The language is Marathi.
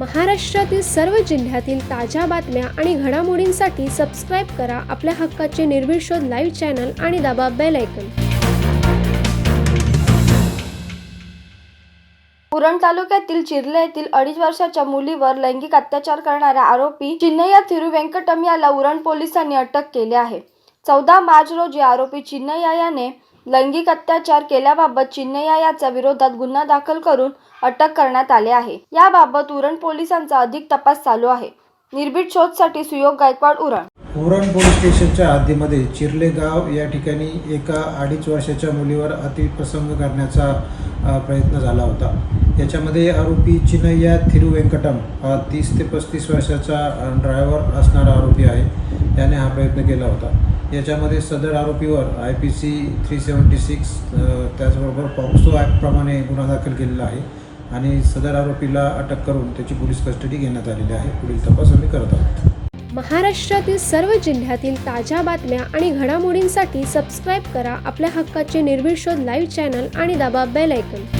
महाराष्ट्रातील सर्व जिल्ह्यातील ताज्या बातम्या आणि घडामोडींसाठी सबस्क्राईब करा आपल्या हक्काचे निर्भीड शोध लाईव्ह चॅनल आणि दाबा बेल ऐकन पुरण तालुक्यातील चिर्ले येथील अडीच वर्षाच्या मुलीवर लैंगिक अत्याचार करणाऱ्या आरोपी चिन्नय्या थिरुवेंकटम याला उरण पोलिसांनी अटक केली आहे. चौदा मार्च रोजी आरोपी चिन्नय्या याने लैंगिक अत्याचार केल्याबाबत चिन्नय्या याच्या विरोधात गुन्हा दाखल करून अटक करण्यात आले आहे. याबाबत उरण पोलिसांचा अधिक तपास चालू आहे. निर्भीड शोधसाठी सुयोग गायकवाड उरण. उरण पोलीस स्टेशनच्या हद्दीमध्ये चिरले गाव या ठिकाणी एका अडीच वर्षाच्या मुलीवर अतिप्रसंग करण्याचा प्रयत्न झाला होता. याच्यामध्ये आरोपी चिनय्या थिरुवेंकटम हा तीस ते पस्तीस वर्षाचा ड्रायव्हर असणारा आरोपी आहे. त्याने हा प्रयत्न केला होता. याच्यामध्ये सदर आरोपीवर I P C three seventy six त्याचबरोबर पॉक्सो ॲक्टप्रमाणे गुन्हा दाखल केलेला आहे. आणि सदर आरोपीला अटक करून त्याची पोलीस कस्टडी घेण्यात आलेली आहे. पुढील तपास आम्ही करत आहोत. महाराष्ट्रातील सर्व जिल्ह्यातील ताज्या बातम्या आणि घडामोडींसाठी सबस्क्राईब करा आपल्या हक्काचे निर्भीड शोध लाईव्ह चॅनल आणि दाबा बेल ऐकन